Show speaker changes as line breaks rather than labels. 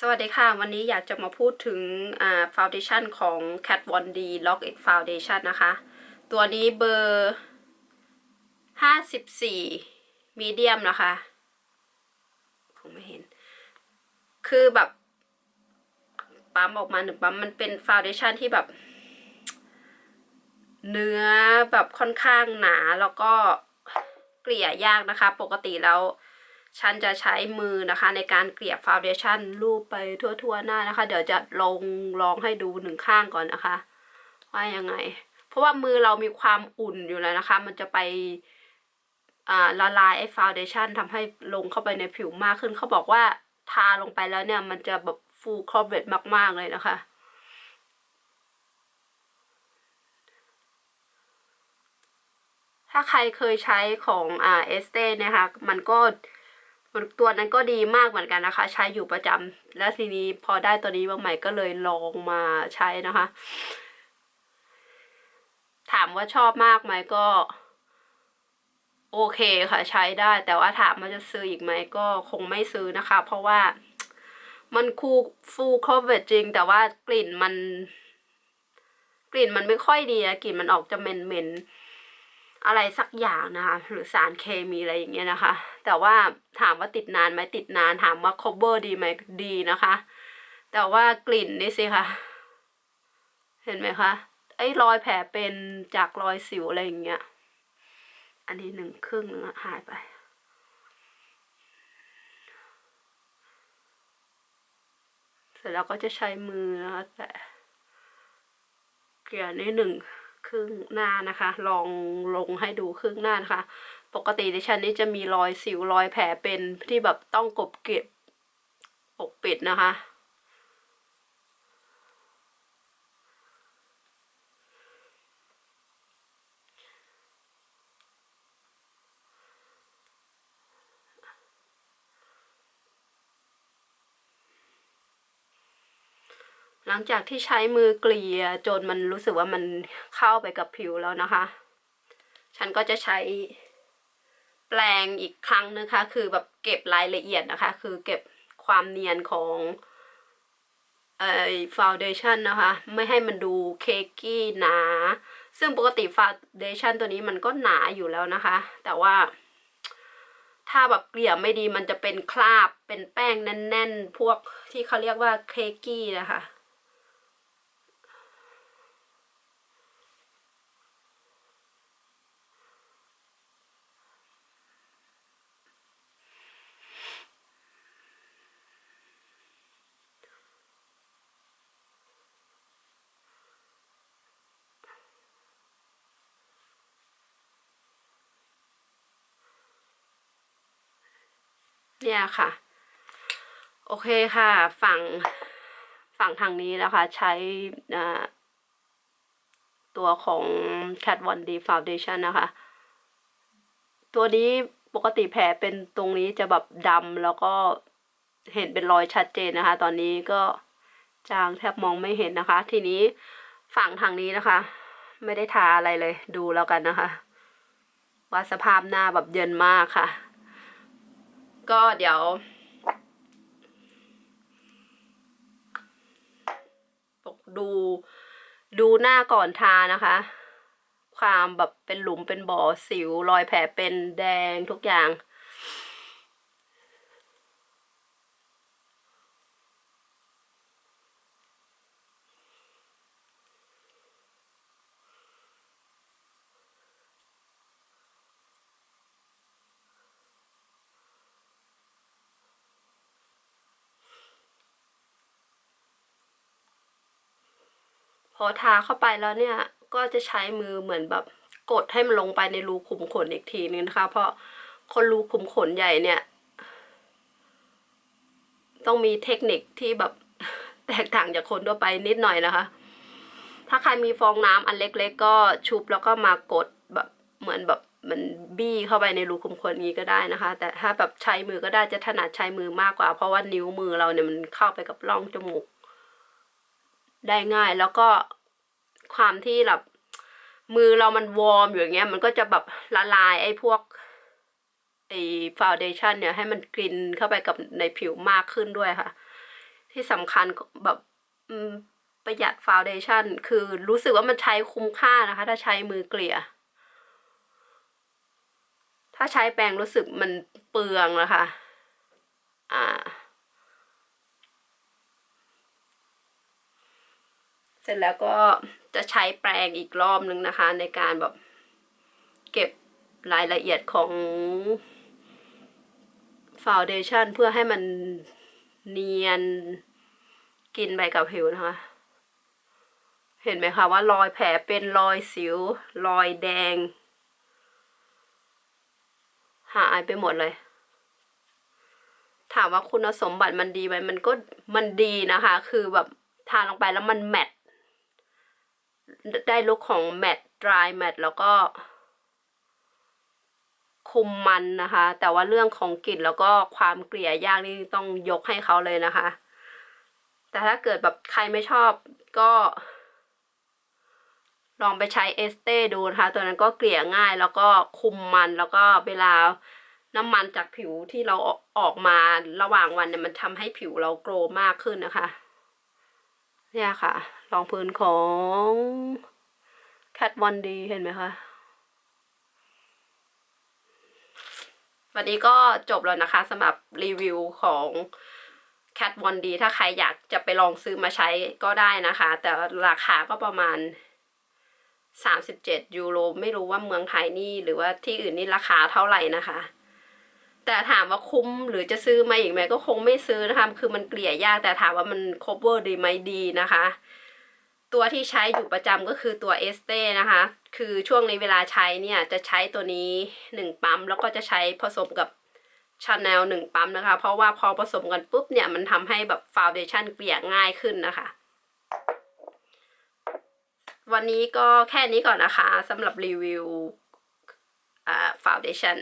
สวัสดีค่ะ วันนี้อยากจะมาพูดถึงอ่าฟาวเดชันของ Cat 1 D Lock It Foundation นะคะ ตัวนี้เบอร์ 54 มีเดียมนะคะผมไม่เห็น คือแบบ ปั๊มออกมาหนึ่งปั๊มมันเป็นฟาวเดชันที่แบบ เนื้อแบบค่อนข้างหนาแล้วก็เกลี่ยยากนะคะ ปกติแล้ว ฉันจะใช้มือนะคะ ในการเกลี่ยฟาวเดชั่นรูปไปทั่วๆหน้านะคะ เดี๋ยวจะลองลองให้ดูหนึ่งข้างก่อนนะคะ ว่ายังไง เพราะว่ามือเรามีความอุ่นอยู่แล้วนะคะ มันจะไปอ่าละลายไอ้ฟาวเดชั่นทำให้ลงเข้าไปในผิวมากขึ้นเขาบอกว่าทาลงไปแล้วเนี่ย มันจะแบบ full coverage มาก ๆ เลยนะคะถ้าใครเคยใช้ของอ่าเอสเต้นี่ยค่ะมันก็ ตัวนั้นก็ดีมากเหมือนกันนะคะ ใช้อยู่ประจำแล้วทีนี้พอได้ตัวนี้มาใหม่ก็เลยลองมาใช้นะคะ ถามว่าชอบมากไหมก็ โอเคค่ะใช้ได้ แต่ว่าถามว่าจะซื้ออีกไหมก็คงไม่ซื้อนะคะ เพราะว่ามันคูฟูลคอเวจจริง แต่ว่ากลิ่นมัน กลิ่นมันไม่ค่อยดีอะกลิ่นมันออกจะเหม็นเหม็นๆ อะไรสักอย่างนะคะ หรือสารเคมีอะไรอย่างเงี้ยนะคะ แต่ว่าถามว่าติดนานไหมติดนานถามว่า cover ดีไหมดีนะคะ แต่ว่ากลิ่นนี่สิคะเห็นไหมคะไอ้รอยแผลเป็นจากรอยสิวอะไรอย่างเงี้ยอันนี้หนึ่งครึ่งนึงหายไป เสร็จแล้วก็จะใช้มือนะคะแต่เกลี่ยในหนึ่ง ครึ่งหน้านะคะ ลองลงให้ดูครึ่งหน้านะคะ ปกติดิฉันนี่จะมีรอยสิวรอยแผลเป็นที่แบบต้องกบเก็บปกปิดนะคะ หลังจากที่ใช้มือเกลี่ยจนมันรู้สึกว่ามันเข้าไปกับผิวแล้วนะคะ ฉันก็จะใช้แปรงอีกครั้งนะคะ คือแบบเก็บรายละเอียดนะคะ คือเก็บความเนียนของเอ่อฟาวเดชันนะคะ ไม่ให้มันดูเคกกี้หนา ซึ่งปกติฟาวเดชันตัวนี้มันก็หนาอยู่แล้วนะคะ แต่ว่าถ้าแบบเกลี่ยไม่ดีมันจะเป็นคราบเป็นแป้งแน่น ๆ พวกที่เขาเรียกว่าเคกี้นะคะ เนี่ยค่ะ โอเคค่ะ ฝั่งฝั่งทางนี้นะคะ ใช้ตัวของ Cat 1 D Foundation นะคะ ตัวนี้ปกติแผลเป็นตรงนี้จะแบบดำแล้วก็เห็นเป็นรอยชัดเจนนะคะ ตอนนี้ก็จางแทบมองไม่เห็นนะคะ ทีนี้ฝั่งทางนี้นะคะ ไม่ได้ทาอะไรเลย ดูแล้วกันนะคะ ว่าสภาพหน้าแบบเย็นมากค่ะ ก็เดี๋ยว ปกดู ดูหน้าก่อนทานะคะ ความแบบเป็นหลุมเป็นบ่อสิวรอยแผลเป็นแดงทุกอย่าง พอทาเข้าไปแล้วเนี่ยก็จะใช้มือเหมือนแบบกดให้มันลงไปในรูขุมขนอีกทีนึงนะคะ เพราะคนรูขุมขนใหญ่เนี่ย ต้องมีเทคนิคที่แบบแตกต่างจากคนทั่วไปนิดหน่อยนะคะ ถ้าใครมีฟองน้ำอันเล็ก ๆ ก็ชุบแล้วก็มากดแบบเหมือนแบบมันบี้เข้าไปในรูขุมขนนี้ก็ได้นะคะ แต่ถ้าแบบใช้มือก็ได้จะถนัดใช้มือมากกว่า เพราะว่านิ้วมือเราเนี่ยมันเข้าไปกับร่องจมูก ได้ง่าย แล้วก็ความที่แบบมือเรามันวอร์มอยู่อย่างเงี้ย มันก็จะแบบละลายไอ้พวกไอ้ฟาวเดชันเนี่ยให้มันกลินเข้าไปกับในผิวมากขึ้นด้วยค่ะ ที่สำคัญแบบประหยัดฟาวเดชันคือรู้สึกว่ามันใช้คุ้มค่านะคะ ถ้าใช้มือเกลี่ย ถ้าใช้แปรงรู้สึกมันเปลืองนะคะ อ่า เสร็จแล้วก็จะใช้แปรงอีกรอบนึงนะคะ ในการแบบเก็บรายละเอียดของฟาวเดชันเพื่อให้มันเนียนกินไปกับผิวนะคะ เห็นไหมคะว่ารอยแผลเป็นรอยสิว รอยแดง หายไปหมดเลย ถามว่าคุณสมบัติมันดีไหมมันก็มันดีนะคะ คือแบบทาลงไปแล้วมันแมตต์ ได้ลุคของแมตต์ดรายแมตต์แล้วก็ คุมมันนะคะ แต่ว่าเรื่องของกลิ่นแล้วก็ความเกลี่ยยากนี่ต้องยกให้เขาเลยนะคะ แต่ถ้าเกิดแบบใครไม่ชอบก็ ลองไปใช้เอสเต้ดูนะคะ ตัวนั้นก็เกลี่ยง่ายแล้วก็คุมมันแล้วก็เวลาน้ำมันจากผิวที่เราออกออกมาระหว่างวันเนี่ยมันทำให้ผิวเราโกรมากขึ้นนะคะ เนี่ยค่ะรองพื้นของ Cat One D เห็นไหมคะ วันนี้ก็จบแล้วนะคะสำหรับรีวิวของ Cat One D ถ้าใครอยากจะไปลองซื้อมาใช้ก็ได้นะคะ แต่ราคาก็ประมาณ 37 ยูโร ไม่รู้ว่าเมืองไทยนี่หรือว่าที่อื่นนี่ราคาเท่าไหร่นะคะ แต่ถามว่าคุ้มหรือจะซื้อมาอีกไหมก็คงไม่ซื้อนะคะคือมันเกลี่ยยากแต่ถามว่ามัน cover ดีไหมดีนะคะ ตัวที่ใช้อยู่ประจำก็คือตัวเอสเต้นะคะ คือช่วงในเวลาใช้เนี่ยจะใช้ตัวนี้หนึ่งปั๊ม แล้วก็จะใช้ผสมกับชาแนลหนึ่งปั๊มนะคะ เพราะว่าพอผสมกันปุ๊บเนี่ยมันทำให้แบบฟาวเดชั่นเกลี่ยง่ายขึ้นนะคะ วันนี้ก็แค่นี้ก่อนนะคะสำหรับรีวิวอ่าฟาวเดชั่น